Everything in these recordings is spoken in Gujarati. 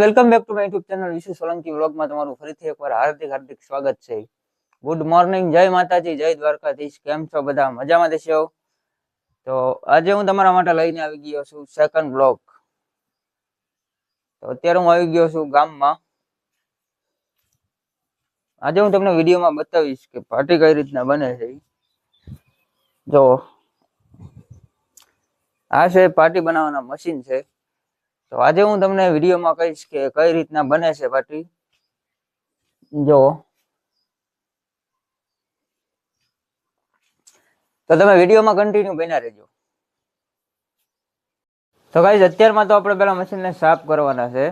Welcome back to my YouTube channel. Vishu Solanki વ્લોગમાં તમારું ફરીથી એકવાર હાર્દિક હાર્દિક સ્વાગત છે. ગુડ મોર્નિંગ, જય માતાજી, જય દ્વારકાધીશ. કેમ છો બધા? મજામાં દેશો તો આજે હું તમારા માટે લઈને આવી ગયો છું સેકન્ડ બ્લોગ તો અત્યારે હું આવી ગયો છું ગામમાં. આજે હું તમને વિડીયોમાં બતાવીશ કે પાર્ટી કઈ રીતના બને છે. જો, આ છે પાર્ટી બનાવવાના મશીન છે. તો આજે હું તમને વિડીયોમાં કહીશ કે કઈ રીતના બને છે પાટી. જો. તો તમે વિડીયોમાં કન્ટિન્યુ બન્યા રહેજો. તો ગાઈઝ અત્યારમાં તો આપણે પેલા મશીનને સાફ કરવાના છે.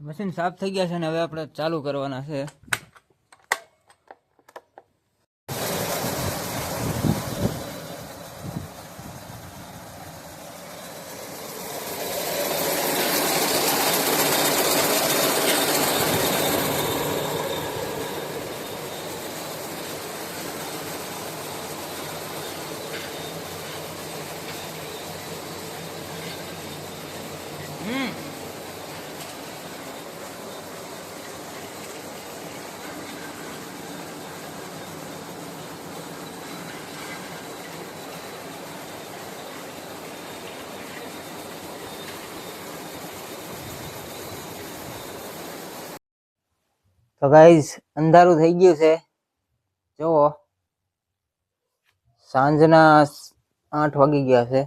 મશીન સાફ થઈ ગયા છે ને હવે આપણે ચાલુ કરવાના છે. તો ગાઈઝ અંધારું થઈ ગયું છે. જુઓ. સાંજના આઠ વાગી ગયા છે.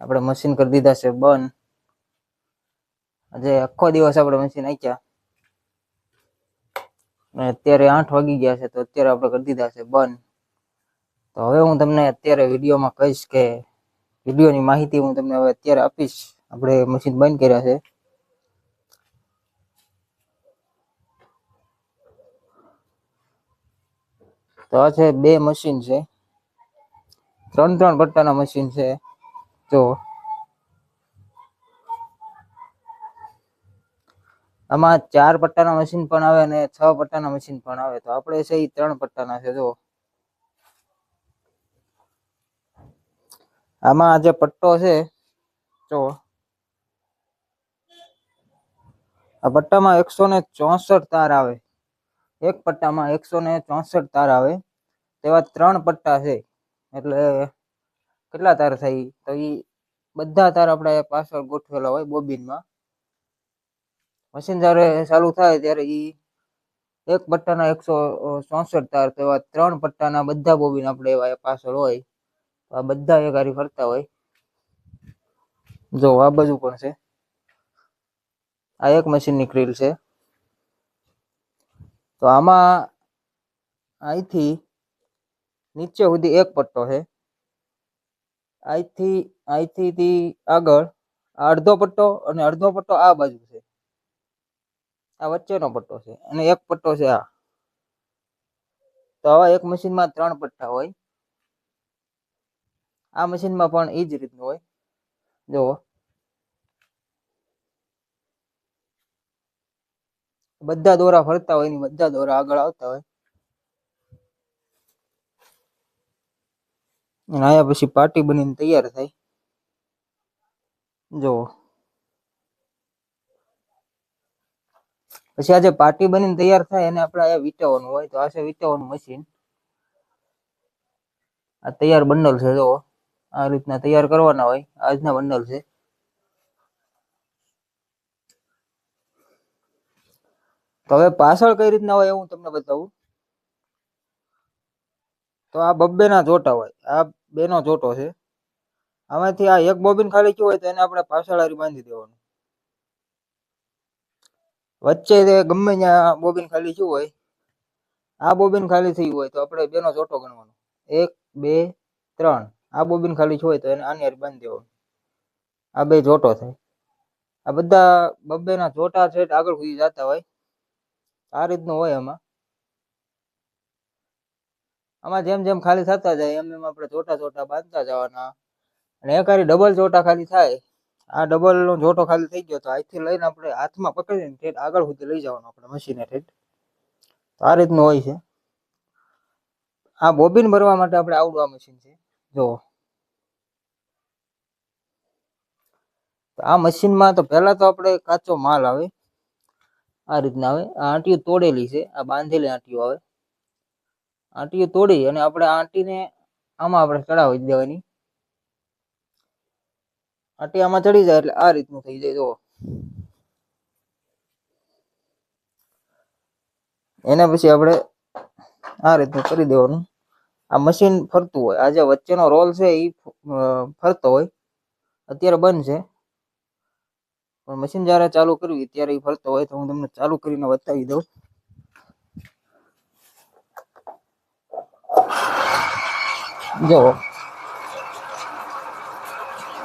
આપણે મશીન કરી દીધા છે બંધ. આજે આખો દિવસ આપણે મશીન અને અત્યારે આઠ વાગી ગયા છે, તો અત્યારે આપણે કરી દીધા છે બંધ. તો હવે હું તમને અત્યારે વિડીયોમાં કહીશ કે વિડીયોની માહિતી હું તમને હવે અત્યારે આપીશ. આપણે મશીન બંધ કર્યા છે. તો આ છે બે મશીન છે. ત્રણ ત્રણ પટ્ટાના મશીન છે. જો. આમાં ચાર પટ્ટાના મશીન પણ આવે અને છ પટ્ટાના મશીન પણ આવે. તો આપણે છે એ ત્રણ પટ્ટાના છે, જો. આમાં આ જે પટ્ટો છે, જો. આ પટ્ટામાં એકસો ને ચોસઠ તાર આવે. એક પટ્ટામાં એકસો ને ચોસઠ તાર આવે, તેવા ત્રણ પટ્ટા છે. એટલે કેટલા તાર થાય? તો એ બધા તાર આપણે પાછળ ગોઠવેલા હોય બોબિનમાં. મશીન જ્યારે ચાલુ થાય ત્યારે એ એક પટ્ટાના એકસો ચોસઠ તાર તો એવા ત્રણ પટ્ટાના બધા બોબિન આપણે એવા પાછળ હોય. તો આ બધા એક હારી ફરતા હોય. જો, આ બાજુ પણ છે. આ એક મશીનની ક્રીલ છે. તો આમાં અહીંથી નીચે સુધી એક પટ્ટો છે. અહીંથી અહીંથી આગળ અડધો પટ્ટો અને અડધો પટ્ટો આ બાજુ છે. આ વચ્ચેનો પટ્ટો છે અને એક પટ્ટો છે આ. તો આવા એક મશીનમાં ત્રણ પટ્ટા હોય. આ મશીનમાં પણ એ જ રીતનું હોય. જુઓ. બધા દોરા ફરતા હોયની બધા દોરા આગળ આવતા હોય. અને આયા પછી પાટી બનીને તૈયાર થાય. જો પછી આ જે પાટી બનીને તૈયાર થાય એને આપણે અહીંયા વીંટવાનું હોય તો આ છે વીંટવાનું મશીન આ તૈયાર બંડલ છે જો આ રીતના તૈયાર કરવાના હોય. આ રીતના બંડલ છે. તો હવે પાછળ કઈ રીતના હોય એવું તમને બતાવું. તો આ બબ્બે ના જોટા હોય, આ બે નો જોટો છે. આમાંથી આ એક બોબિન ખાલી કયું હોય તો એને આપણે પાછળ હારી બાંધી દેવાનું. વચ્ચે ગમે ત્યાં બોબિન ખાલી થયું હોય, આ બોબિન ખાલી થયું હોય તો આપણે બેનો જોટો ગણવાનો. એક, બે, ત્રણ. આ બોબિન ખાલી હોય તો એને આની હારી બાંધી દેવાનું. આ બે જોટો થાય આ બધા બબ્બે ના જોટા છે આગળ સુધી જતા હોય. આ રીતનું હોય એમાં આમાં જેમ જેમ ખાલી થતા જાય, એમ એમ આપણે ચોટા ચોટા બાંધતા જવાના. અને એક ડબલ ચોટા ખાલી થાય. આ ડબલ નો જોટો ખાલી થઈ ગયો તો અહીંથી લઈને આપણે હાથમાં પકડીને ઠેઠ આગળ સુધી લઈ જવાનું આપણે મશીને ઠેઠ. તો આ રીતનું હોય છે. આ બોબિન ભરવા માટે આપણે આવડું આ મશીન છે. જો આ મશીનમાં તો પહેલા તો આપણે કાચો માલ આવે. આ રીતના આવે. આ આંટીઓ તોડેલી છે. આ બાંધેલી આંટીઓ આવે. આંટીઓ તોડી અને આપણે આંટીને આમાં આપણે ચડાવી દેવાની. આંટી આમાં ચડી જાય એટલે આ રીતનું થઈ જાય, જુઓ. એના પછી આપણે આ રીતનું કરી દેવાનું. આ મશીન ફરતું હોય. આ જે વચ્ચેનો રોલ છે એ ફરતો હોય. અત્યારે બંધ છે. પણ મશીન જ્યારે ચાલુ કરવી, ત્યારે એ ફરતો હોય તો હું તમને ચાલુ કરીને બતાવી દઉં. જો.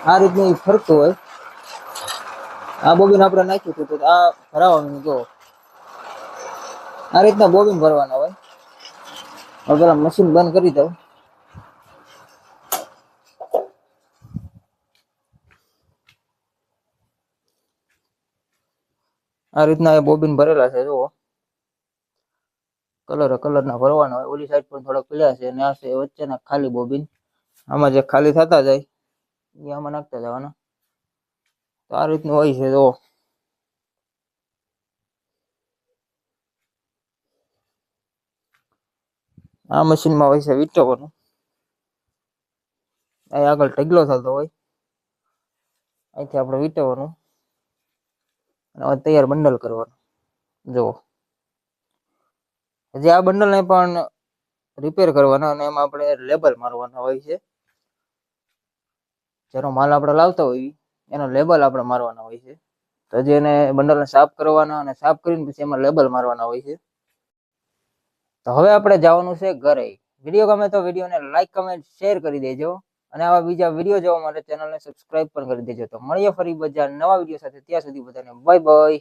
આ રીતનું ફરતું હોય. આ બોબીન આપણે નાખ્યું હતું તો આ ભરાવાનું, જો. આ રીતના બોબીન ભરવાના હોય. હવે પેલા મશીન બંધ કરી દઉં. આ રીતના એ બોબિન ભરેલા છે, જુઓ. કલર કલરના ભરવાના હોય, ઓલી સાઈડ પણ થોડા પીળા છે અને આ છે વચ્ચેના ખાલી બોબિન. આમાં જે ખાલી થતા જાય, એ આમાં નાખતા જવાના. તો આ રીતનું હોય છે, જુઓ. આ મશીનમાં હોય છે વીંટવાનું. અહીં આગળ ઢગલો થતો હોય. અહીંથી આપણે વીંટવાનું. અને તૈયાર બંડલ કરવાનું. જુઓ હજી આ બંડલને પણ રિપેર કરવાના અને એમાં આપણે લેબલ મારવાના હોય છે. જેનો માલ આપણે લાવતા હોઈએ એનો લેબલ આપણે મારવાના હોય છે. તો હજી એને બંડલને સાફ કરવાના અને સાફ કરીને પછી એમાં લેબલ મારવાના હોય છે. તો હવે આપણે જવાનું છે ઘરે. વીડિયો ગમે તો વિડીયોને લાઈક કમેન્ટ શેર કરી દેજો. અને આવા બીજા વીડિયો જોવા માટે ચેનલને સબસ્ક્રાઇબ પણ કરી દેજો. તો મળીએ ફરી બજાર નવા વીડિયો સાથે. ત્યાં સુધી બધાને બાય બાય